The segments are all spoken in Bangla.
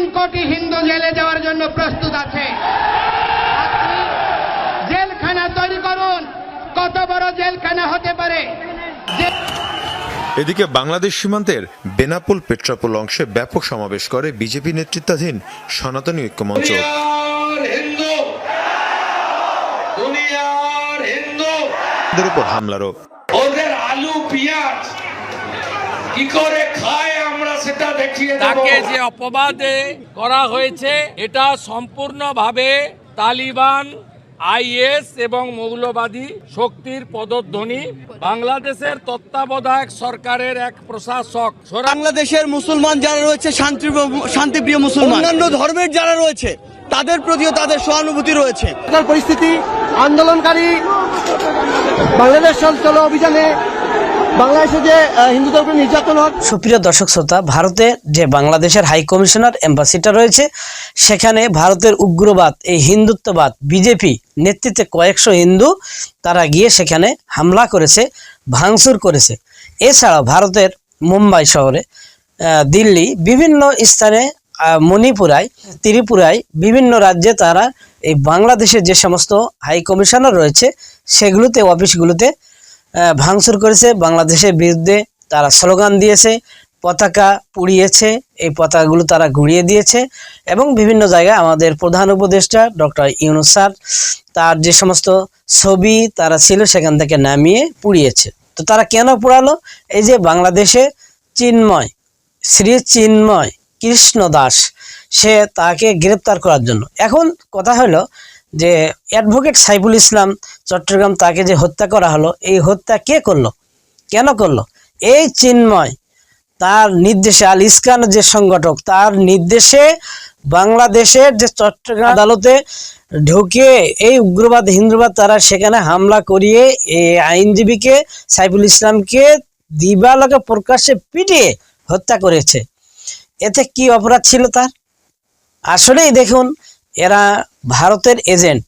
তিন কোটি হিন্দু জেলে যাওয়ার জন্য প্রস্তুত আছে। জেলখানা তৈরি করুন। কত বড় জেলখানা হতে পারে? এদিকে বাংলাদেশ সীমান্তের বেনাপোল পেট্রাপোল অংশে ব্যাপক সমাবেশ করে বিজেপি নেতৃত্বাধীন সনাতনী ঐক্যমঞ্চ উপর হামলারও ওদের আলু পেঁয়াজ কি করে খায় তাকে যে অপবাদে করা হয়েছে এটা সম্পূর্ণভাবে তালিবান আইএস এবং মৌলবাদী শক্তির পদধ্বনি। বাংলাদেশের তত্ত্বাবধায়ক সরকারের এক প্রশাসক। বাংলাদেশের মুসলমান যারা রয়েছে শান্তি শান্তিপ্রিয় মুসলমান। অন্যান্য ধর্মের যারা রয়েছে তাদের প্রতিও তাদের সহানুভূতি রয়েছে। পরিস্থিতি আন্দোলনকারী বাংলাদেশ চলো অভিযানে বাংলাদেশে সুপ্রিয় দর্শক শ্রোতা, ভারতে যে বাংলাদেশের হাই কমিশনার এম্বাসিটা রয়েছে, সেখানে ভারতের উগ্রবাদ, এই হিন্দুত্ববাদ, বিজেপি নেতৃত্বে কয়েকশো হিন্দু তারা গিয়ে সেখানে হামলা করেছে, ভাঙচুর করেছে। এছাড়াও ভারতের মুম্বাই শহরে দিল্লি, বিভিন্ন স্থানে মণিপুরায়, ত্রিপুরায় বিভিন্ন রাজ্যে তারা এই বাংলাদেশের যে সমস্ত হাই কমিশনার রয়েছে, সেগুলোতে, অফিসগুলোতে ভাঙচুর করেছে। বাংলাদেশের বিরুদ্ধে তারা স্লোগান দিয়েছে, পতাকা পুড়িয়েছে, এই পতাকাগুলো তারা ঘুরিয়ে দিয়েছে এবং বিভিন্ন জায়গায় আমাদের প্রধান উপদেষ্টা ডক্টর ইউনুস স্যার, তার যে সমস্ত ছবি তারা ছিল সেখান থেকে নামিয়ে পুড়িয়েছে। তো তারা কেন পোড়ালো? এই যে বাংলাদেশে চিন্ময়, শ্রী চিন্ময় কৃষ্ণ দাস সে তাকে গ্রেপ্তার করার জন্য। এখন কথা হলো যে অ্যাডভোকেট সাইফুল ইসলাম চট্টগ্রাম তাকে যে হত্যা করা হলো, এই হত্যা কে করল? কেন করল? এই চিন্ময় তার নির্দেশে আল ইসকান যে সংগঠক, তার নির্দেশে বাংলাদেশের যে চট্টগ্রাম আদালতে ঢুকে এই উগ্রবাদ, হিন্দুবাদ, তারা সেখানে হামলা করিয়ে এই আইনজীবীকে, সাইফুল ইসলামকে দিবালকে প্রকাশ্যে পিটিয়ে হত্যা করেছে। এতে কি অপরাধ ছিল তার? আসলেই দেখুন এরা ভারতের এজেন্ট।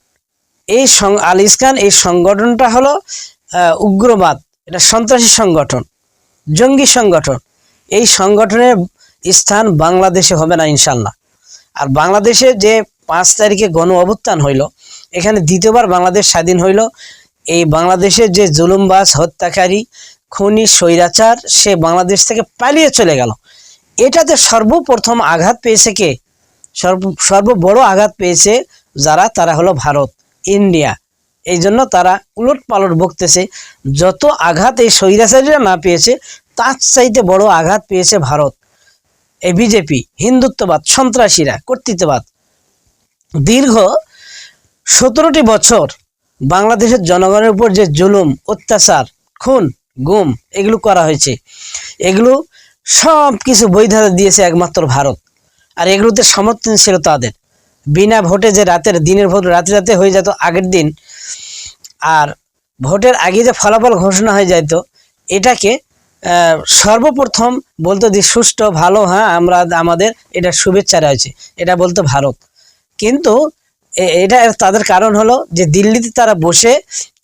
এই আল ইসকান এই সংগঠনটা হলো উগ্রবাদ। এটা সন্ত্রাসী সংগঠন, জঙ্গি সংগঠন। এই সংগঠনের স্থান বাংলাদেশে হবে না ইনশাল্লাহ আর বাংলাদেশে যে পাঁচ তারিখে গণ অভ্যুত্থান হইল, এখানে দ্বিতীয়বার বাংলাদেশ স্বাধীন হইল। এই বাংলাদেশের যে জুলুমবাজ, হত্যাকারী, খুনি, স্বৈরাচার, সে বাংলাদেশ থেকে পালিয়ে চলে গেল। এটাতে সর্বপ্রথম আঘাত পেয়েছে কে? সর্ব সর্ববড় আঘাত পেয়েছে যারা, তারা হলো ভারত, ইন্ডিয়া। এই জন্য তারা উলট পালট বকতেছে। যত আঘাত এই স্বৈরাচারীরা না পেয়েছে, তার চাইতে বড় আঘাত পেয়েছে ভারত। এই বিজেপি, হিন্দুত্ববাদ, সন্ত্রাসীরা, কর্তৃত্ববাদ। দীর্ঘ সতেরোটি বছর বাংলাদেশের জনগণের উপর যে জুলুম, অত্যাচার, খুন, গুম, এগুলো করা হয়েছে। এগুলো সব কিছু বৈধতা দিয়েছে একমাত্র ভারত। আর এগুলোতে সমর্থন ছিল তাদের। বিনা ভোটে যে রাতের, দিনের ভোট রাতে রাতে হয়ে যেত, আগের দিন। আর ভোটের আগে যে ফলাফল ঘোষণা হয়ে যেত এটাকে সর্বপ্রথম বলতো যে, সুষ্ঠু, ভালো হ্যাঁ আমরা আমাদের এটা শুভেচ্ছা রয়েছে, এটা বলতো ভারত। কিন্তু এটা তাদের কারণ হলো যে দিল্লিতে তারা বসে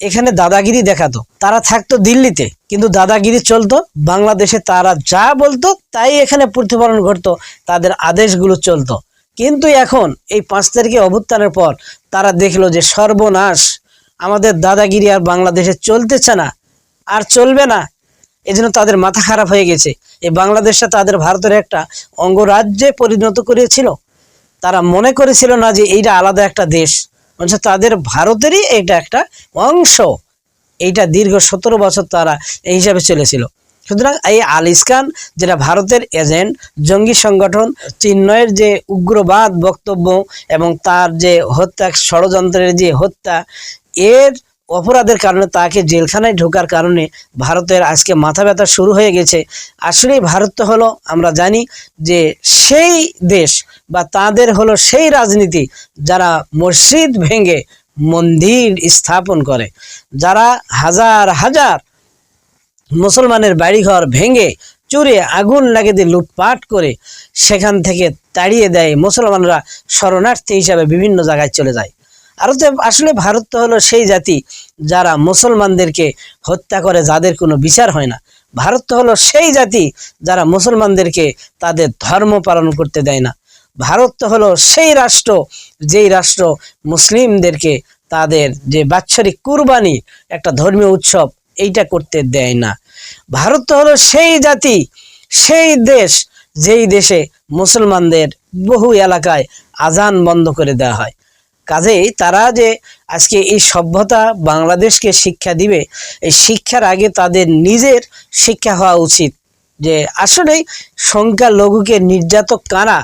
এখানে দাদাগিরি দেখাতো। তারা থাকতো দিল্লিতে, কিন্তু দাদাগিরি চলতো, বাংলাদেশে তারা যা বলতো তাই এখানে প্রতিফলন ঘটতো, তাদের আদেশগুলো চলতো। কিন্তু এখন এই পাঁচ তারিখে অভ্যুত্থানের পর তারা দেখল যে সর্বনাশ, আমাদের দাদাগিরি আর বাংলাদেশে চলতেছে না, আর চলবে না। এজন্য তাদের মাথা খারাপ হয়ে গেছে। এই বাংলাদেশটা তাদের ভারতের একটা অঙ্গরাজ্যে পরিণত করেছিল। তারা মনে করেছিল না যে এইটা আলাদা একটা দেশ, অথচ তাদের ভারতেরই এটা একটা অংশ। এইটা দীর্ঘ সতেরো বছর তারা এই হিসাবে চলেছিল। সুতরাং এই আল ইসকান, যেটা ভারতের এজেন্ট, জঙ্গি সংগঠন, চিন্ময়ের যে উগ্রবাদ বক্তব্য এবং তার যে হত্যা, ষড়যন্ত্রের যে হত্যা, এর অপরাধের কারণে তাকে জেলখানায় ঢোকার কারণে ভারতের আজকে মাথা ব্যথা শুরু হয়ে গেছে। আসলেই ভারত তো হলো, আমরা জানি যে সেই দেশ বা তাদের হলো সেই রাজনীতি যারা মসজিদ ভেঙে মন্দির স্থাপন করে। যারা হাজার হাজার মুসলমানের বাড়িঘর ভেঙে চুরে আগুন লাগিয়ে দিয়ে লুটপাট করে সেখান থেকে তাড়িয়ে দেয় মুসলমানরা, শরণার্থী হিসাবে বিভিন্ন জায়গায় চলে যায়। আর তো আসলে ভারত তো হলো সেই জাতি যারা মুসলমানদেরকে হত্যা করে, যাদের কোনো বিচার হয় না। ভারত তো হলো সেই জাতি যারা মুসলমানদেরকে তাদের ধর্ম পালন করতে দেয় না। ভারত তো হলো সেই রাষ্ট্র, যেই রাষ্ট্র মুসলিমদেরকে তাদের যে বাৎসরিক কুরবানি, একটা ধর্মীয় উৎসব, এইটা করতে দেয় না। ভারত তো হলো সেই জাতি, সেই দেশ, যেই দেশে মুসলমানদের বহু এলাকায় আজান বন্ধ করে দেওয়া হয়। কাজেই তারা যে আজকে এই সভ্যতা বাংলাদেশকে শিক্ষা দিবে, এই শিক্ষার আগে তাদের নিজের শিক্ষা হওয়া উচিত। যে আসলেই সংখ্যালঘুকে নির্যাতক কারা?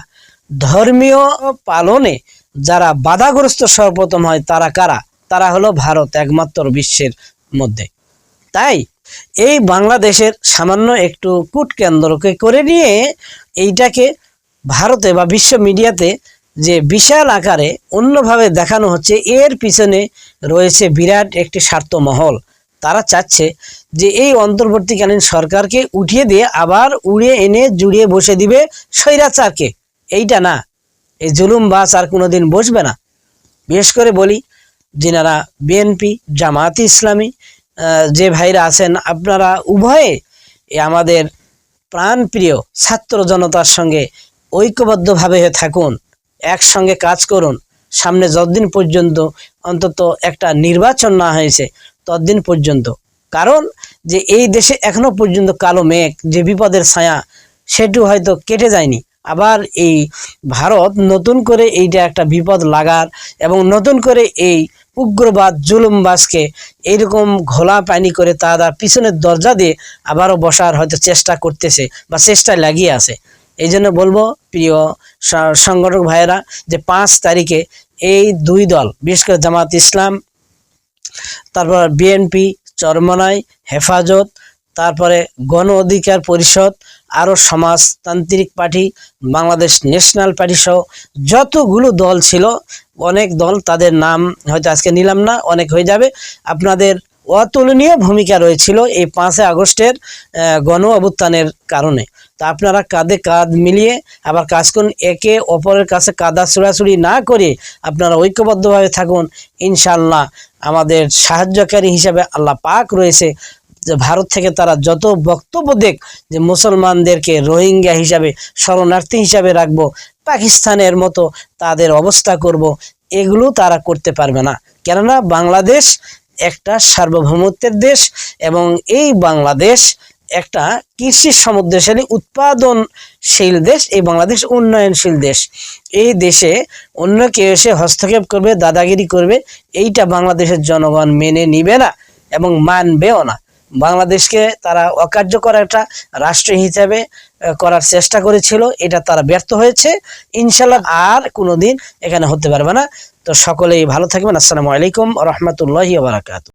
ধর্মীয় পালনে যারা বাধাগ্রস্ত সর্বপ্রথম হয় তারা কারা? তারা হলো ভারত একমাত্র বিশ্বের মধ্যে। তাই এই বাংলাদেশের সামান্য একটু কূট কেন্দ্রকে করে নিয়ে এইটাকে ভারতে বা বিশ্ব মিডিয়াতে যে বিশাল আকারে অন্যভাবে দেখানো হচ্ছে, এর পিছনে রয়েছে বিরাট একটি স্বার্থমহল তারা চাচ্ছে যে এই অন্তর্বর্তীকালীন সরকারকে উঠিয়ে দিয়ে আবার উড়িয়ে এনে জুড়িয়ে বসে দিবে স্বৈরাচারকে। এইটা না, এই জুলুম বাস আর কোনোদিন বসবে না। বিশেষ করে বলি, যিনারা বিএনপি জামায়াত ইসলামী যে ভাইরা আছেন, আপনারা উভয়ে আমাদের প্রাণপ্রিয় ছাত্র জনতার সঙ্গে ঐক্যবদ্ধভাবে থাকুন। একসঙ্গে কাজ করুন। সামনে যতদিন পর্যন্ত অন্তত একটা নির্বাচন না হয়েছে, ততদিন পর্যন্ত। কারণ যে এই দেশে এখনও পর্যন্ত কালো মেঘ, যে বিপদের ছায়া, সেটু হয়তো কেটে যায়নি। আবার এই ভারত নতুন করে এইটা একটা বিপদ লাগার এবং নতুন করে এই উগ্রবাদ, জুলুমবাজকে এইরকম ঘোলা পানি করে তারা পিছনের দরজা দিয়ে আবারও বসার হয়তো চেষ্টা করতেছে বা চেষ্টায় লাগিয়ে আছে। এই জন্য বলব, প্রিয় সংগঠক ভাইয়েরা, যে পাঁচ তারিখে এই দুই দল, বিশেষ করে জামাত ইসলাম, তারপর বিএনপি, চরমনাই, হেফাজত, তারপরে গণ অধিকার পরিষদ আরও সমাজতান্ত্রিক পার্টি, বাংলাদেশ ন্যাশনাল পার্টি সহ যতগুলো দল ছিল, অনেক দল তাদের নাম হয়তো আজকে নিলাম না, অনেক হয়ে যাবে। আপনাদের অতুলনীয় ভূমিকা রয়েছিল এই পাঁচই আগস্টের গণ অভ্যুত্থানের কারণে। তা আপনারা কাঁধে কাঁধ মিলিয়ে আবার কাজ করুন। একে অপরের কাছে কাদা ছুড়াছুড়ি না করে আপনারা ঐক্যবদ্ধভাবে থাকুন। ইনশাল্লাহ আমাদের সাহায্যকারী হিসাবে আল্লাহ পাক রয়েছে। যে ভারত থেকে তারা যত বক্তব্য দেখ যে মুসলমানদেরকে রোহিঙ্গা হিসাবে, শরণার্থী হিসাবে রাখব, পাকিস্তানের মতো তাদের অবস্থা করব, এগুলো তারা করতে পারবে না। কেননা বাংলাদেশ একটা সার্বভৌমত্বের দেশ এবং এই বাংলাদেশ একটা কৃষি সমুদ্রশালী উৎপাদনশীল দেশ, এই বাংলাদেশ উন্নয়নশীল দেশ। এই দেশে অন্য কেউ এসে হস্তক্ষেপ করবে, দাদাগিরি করবে, এইটা বাংলাদেশের জনগণ মেনে নিবে না এবং মানবেও না। বাংলাদেশকে তারা অকার্যকর একটা রাষ্ট্র হিসাবে করার চেষ্টা করেছিল, এটা তারা ব্যর্থ হয়েছে ইনশাল্লাহ আর কোনোদিন এখানে হতে পারবে না। তো সকলেই ভালো থাকবেন, আসসালামু আলাইকুম রহমতুল্লাহি বারাকাতু